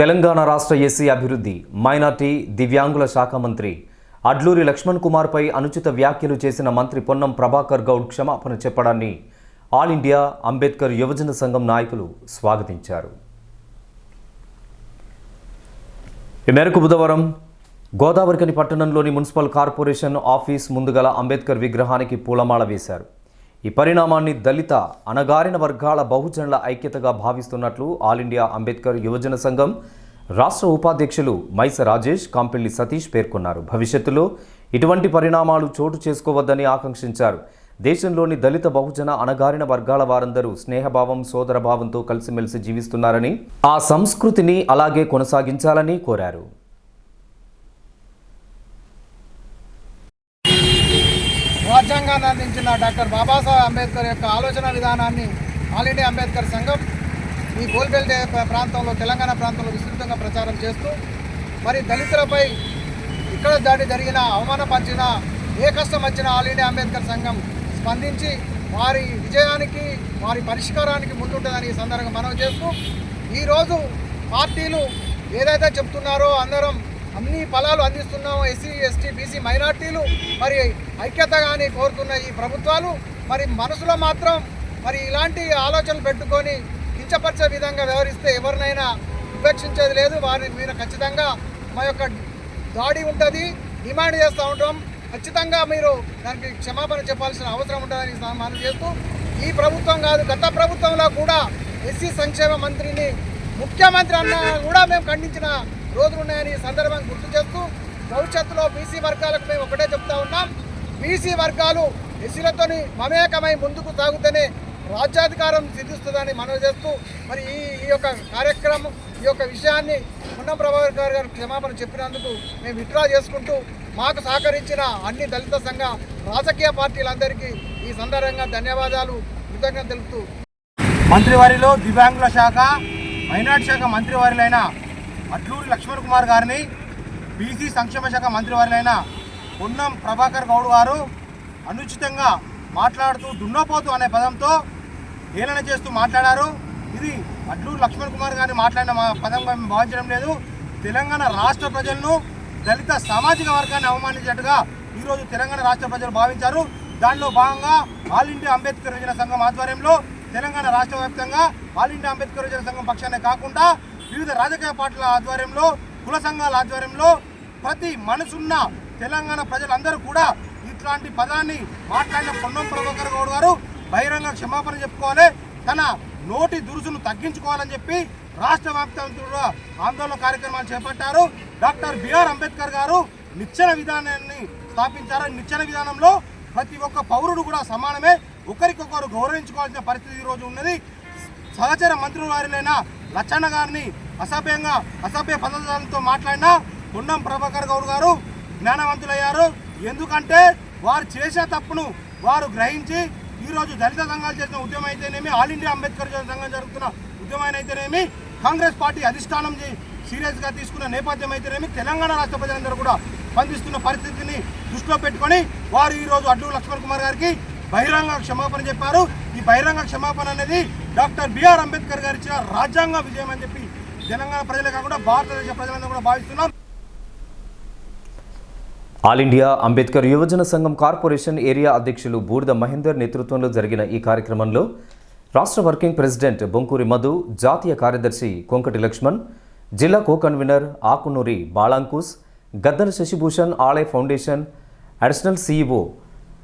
తెలంగాణ రాష్ట్ర ఎస్సీ అభివృద్ధి మైనార్టీ దివ్యాంగుల శాఖ మంత్రి అడ్లూరి లక్ష్మణ్ కుమార్పై అనుచిత వ్యాఖ్యలు చేసిన మంత్రి పొన్నం ప్రభాకర్ గౌడ్ క్షమాపణ చెప్పడాన్ని ఆల్ ఇండియా అంబేద్కర్ యువజన సంఘం నాయకులు స్వాగతించారు. ఈ మేరకు బుధవారం గోదావరికని పట్టణంలోని మున్సిపల్ కార్పొరేషన్ ఆఫీస్ ముందుగల అంబేద్కర్ విగ్రహానికి పూలమాల వేశారు. ఈ పరిణామాన్ని దళిత అణగారిన వర్గాల బహుజనుల ఐక్యతగా భావిస్తున్నట్లు ఆల్ ఇండియా అంబేద్కర్ యువజన సంఘం రాష్ట్ర ఉపాధ్యక్షులు మైస రాజేష్ కాంపెల్లి సతీష్ పేర్కొన్నారు. భవిష్యత్తులో ఇటువంటి పరిణామాలు చోటు చేసుకోవద్దని ఆకాంక్షించారు. దేశంలోని దళిత బహుజన అణగారిన వర్గాల వారందరూ స్నేహభావం సోదరభావంతో కలిసిమెలిసి జీవిస్తున్నారని ఆ సంస్కృతిని అలాగే కొనసాగించాలని కోరారు. రాజ్యాంగాన్ని అందించిన డాక్టర్ బాబాసాహెబ్ అంబేద్కర్ యొక్క ఆలోచన విధానాన్ని ఆల్ ఇండియా అంబేద్కర్ సంఘం ఈ గోల్బెల్ట్ ప్రాంతంలో తెలంగాణ ప్రాంతంలో విస్తృతంగా ప్రచారం చేస్తూ మరి దళితులపై ఇక్కడ దాడి జరిగిన అవమానపరిచిన ఏ కష్టం వచ్చినా ఆల్ ఇండియా అంబేద్కర్ సంఘం స్పందించి వారి విజయానికి వారి పరిష్కారానికి ముందుంటుందని ఈ సందర్భంగా మనవి చేస్తూ ఈరోజు పార్టీలు ఏదైతే చెప్తున్నారో అందరం అన్ని ఫలాలు అందిస్తున్నాము ఎస్సీ ఎస్టీ బీసీ మైనార్టీలు. మరి ఐక్యత కానీ కోరుతున్న ఈ ప్రభుత్వాలు మరి మనసులో మాత్రం మరి ఇలాంటి ఆలోచనలు పెట్టుకొని కించపరిచే విధంగా వ్యవహరిస్తే ఎవరినైనా ఉపేక్షించేది లేదు. వారి మీద ఖచ్చితంగా మా యొక్క దాడి ఉంటుంది. డిమాండ్ చేస్తూ ఉంటాం. ఖచ్చితంగా మీరు దానికి క్షమాపణ చెప్పాల్సిన అవసరం ఉంటుందని మనం చేస్తూ ఈ ప్రభుత్వం కాదు గత ప్రభుత్వంలో కూడా ఎస్సీ సంక్షేమ మంత్రిని ముఖ్యమంత్రి అన్న కూడా మేము ఖండించిన రోజులు ఉన్నాయని ఈ సందర్భంగా గుర్తు చేస్తూ భవిష్యత్తులో బీసీ వర్గాలకు మేము ఒకటే చెప్తా ఉన్నాం. బీసీ వర్గాలు ఎస్సీలతోని మమేకమై ముందుకు సాగుతూనే రాజ్యాధికారం సిద్ధిస్తుందని మనవి చేస్తూ మరి ఈ ఈ యొక్క కార్యక్రమం ఈ యొక్క విషయాన్ని పున్నం ప్రభాకర్ గారు గారు క్షమాపణ చెప్పినందుకు మేము విత్డ్రా చేసుకుంటూ మాకు సహకరించిన అన్ని దళిత సంఘ రాజకీయ పార్టీలందరికీ ఈ సందర్భంగా ధన్యవాదాలు కృతజ్ఞత తెలుపుతూ. మంత్రివారిలో దివ్యాంగుల శాఖ మైనార్టీ శాఖ మంత్రివారులైన అట్లూరి లక్ష్మణ్ కుమార్ గారిని బీసీ సంక్షేమ శాఖ మంత్రివర్యులైన పొన్నం ప్రభాకర్ గౌడ్ గారు అనుచితంగా మాట్లాడుతూ దున్నపోతు అనే పదంతో హేళన చేస్తూ మాట్లాడారు. ఇది అట్లూరి లక్ష్మణ్ కుమార్ గారిని మాట్లాడిన మా పదంగా మేము భావించడం లేదు. తెలంగాణ రాష్ట్ర ప్రజలను దళిత సామాజిక వర్గాన్ని అవమానించినట్టుగా ఈరోజు తెలంగాణ రాష్ట్ర ప్రజలు భావించారు. దానిలో భాగంగా ఆల్ ఇండియా అంబేద్కర్ యువజన సంఘం ఆధ్వర్యంలో తెలంగాణ రాష్ట్ర వ్యాప్తంగా ఆల్ ఇండియా అంబేద్కర్ యువజన సంఘం పక్షానే కాకుండా వివిధ రాజకీయ పార్టీల ఆధ్వర్యంలో కుల సంఘాల ఆధ్వర్యంలో ప్రతి మనసున్న తెలంగాణ ప్రజలందరూ కూడా ఇట్లాంటి పదాన్ని మాట్లాడిన పొన్నం ప్రభాకర్ గౌడ్ గారు బహిరంగ క్షమాపణ చెప్పుకోవాలి. తన నోటి దురుసును తగ్గించుకోవాలని చెప్పి రాష్ట్ర వ్యాప్తంగా ఆందోళన కార్యక్రమాలు చేపట్టారు. డాక్టర్ బిఆర్ అంబేద్కర్ గారు నిచ్చెన విధానాన్ని స్థాపించారు. నిచ్చెన విధానంలో ప్రతి ఒక్క పౌరుడు కూడా సమానమే. ఒకరికొకరు గౌరవించుకోవాల్సిన పరిస్థితి ఈరోజు ఉన్నది. సహచర మంత్రుల వారిలైన లచ్చన్న గారిని అసభ్యంగా అసభ్య పదార్థాలతో మాట్లాడిన గుండం ప్రభాకర్ గౌడ్ గారు జ్ఞానవంతులయ్యారు. ఎందుకంటే వారు చేసే తప్పును వారు గ్రహించి ఈరోజు దళిత సంఘాలు చేసిన ఉద్యమం అయితేనేమి ఆల్ ఇండియా అంబేద్కర్ సంఘం జరుగుతున్న ఉద్యమం అయితేనేమి కాంగ్రెస్ పార్టీ అధిష్టానం సీరియస్గా తీసుకున్న నేపథ్యం అయితేనేమి తెలంగాణ రాష్ట్ర ప్రజలందరూ కూడా స్పందిస్తున్న పరిస్థితిని దృష్టిలో పెట్టుకొని వారు ఈరోజు అడ్డు లక్ష్మణ్ కుమార్ గారికి బహిరంగ క్షమాపణ చెప్పారు. ఈ బహిరంగ క్షమాపణ అనేది డాక్టర్ బిఆర్ అంబేద్కర్ గారు ఇచ్చిన రాజ్యాంగ విజయం అని చెప్పి తెలంగాణ ప్రజలే కాకుండా భారతదేశ ప్రజలందరూ కూడా భావిస్తున్నాం ఆల్ ఇండియా అంబేద్కర్ యువజన సంఘం కార్పొరేషన్ ఏరియా అధ్యక్షులు బూడిద మహేందర్ నేతృత్వంలో జరిగిన ఈ కార్యక్రమంలో రాష్ట్ర వర్కింగ్ ప్రెసిడెంట్ బొంకూరి మధు జాతీయ కార్యదర్శి కొంకటి లక్ష్మణ్ జిల్లా co convener Akunuri Balankus Gaddala Sashibhushan Alaya foundation additional CEO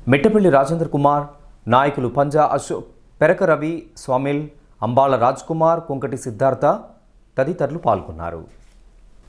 Mittapalli Rajendra Kumar నాయకులు పంజా అశోక్ పెరక రవి స్వామిల్ అంబాల రాజ్ కుమార్ కొంకటి సిద్ధార్థ తదితరులు పాల్గొన్నారు.